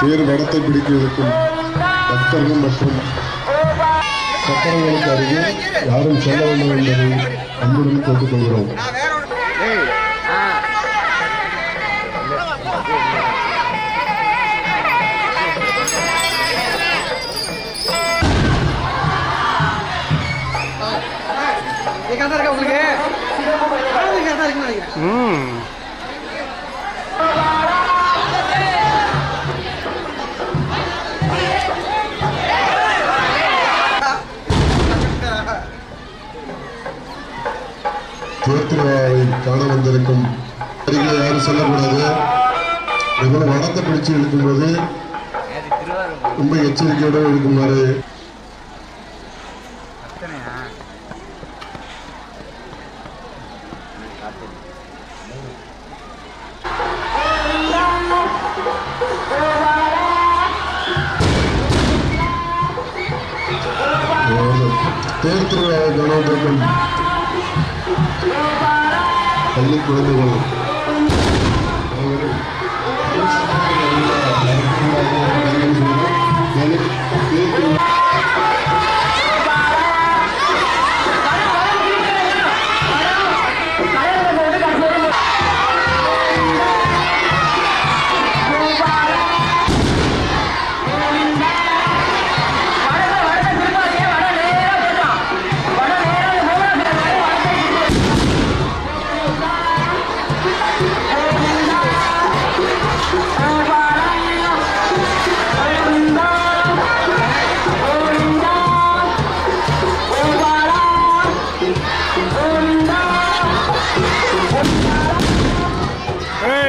தேர் வடத்தை இருக்கும் பக்தர்கள் மற்றும் சக்கரங்களுக்கு அருகே யாரும் செல்ல வேண்டும் என்பதை அன்புடன் கேட்டுக்கொள்கிறோம். உங்களுக்கு? ம். திருவிழாவை காண வந்திருக்கும் அருகே யாரும் சொல்லக்கூடாது. மிகவும் வடத்தை பிடிச்சு இழுக்கும்போது ரொம்ப எச்சரிக்கையோடு இருக்குமாறு தேர் திருவிழாவை காண வந்திருக்கும் பள்ளி குழந்தைகள்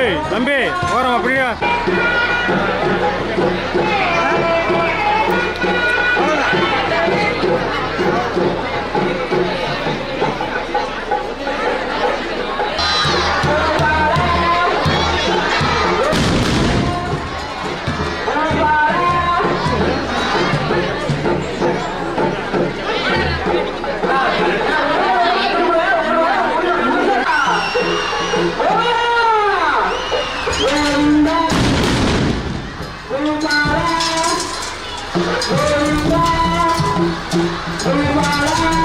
ஏய் தம்பி ஓரம் அப்படியா. Everybody, everybody.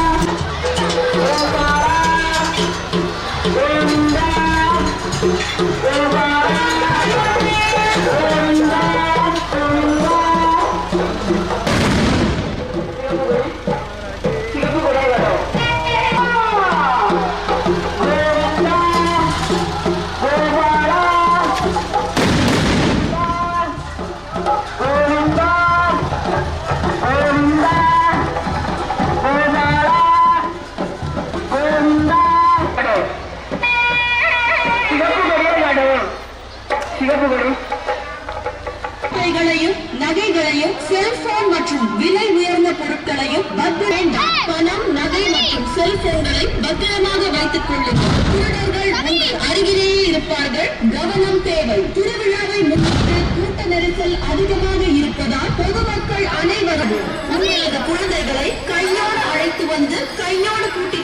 நகைகளையும் நகைகளையும் செல்போன் மற்றும் விலை உயர்ந்த பொருட்களையும் வேண்டாம் பணம் நகை மற்றும் செல்போன்களை பத்திரமாக வைத்துக் கொள்ளுங்கள். திருடர்கள் உங்கள் அருகிலேயே இருப்பார்கள். கவனம் தேவை. திருவிழாவை முன்னிட்டு கூட்ட நெரிசல் அதிகமாக இருப்பதால் பொதுமக்கள் அனைவரும் உங்களது குழந்தைகளை கையோடு அழைத்து வந்து கையோடு கூட்டி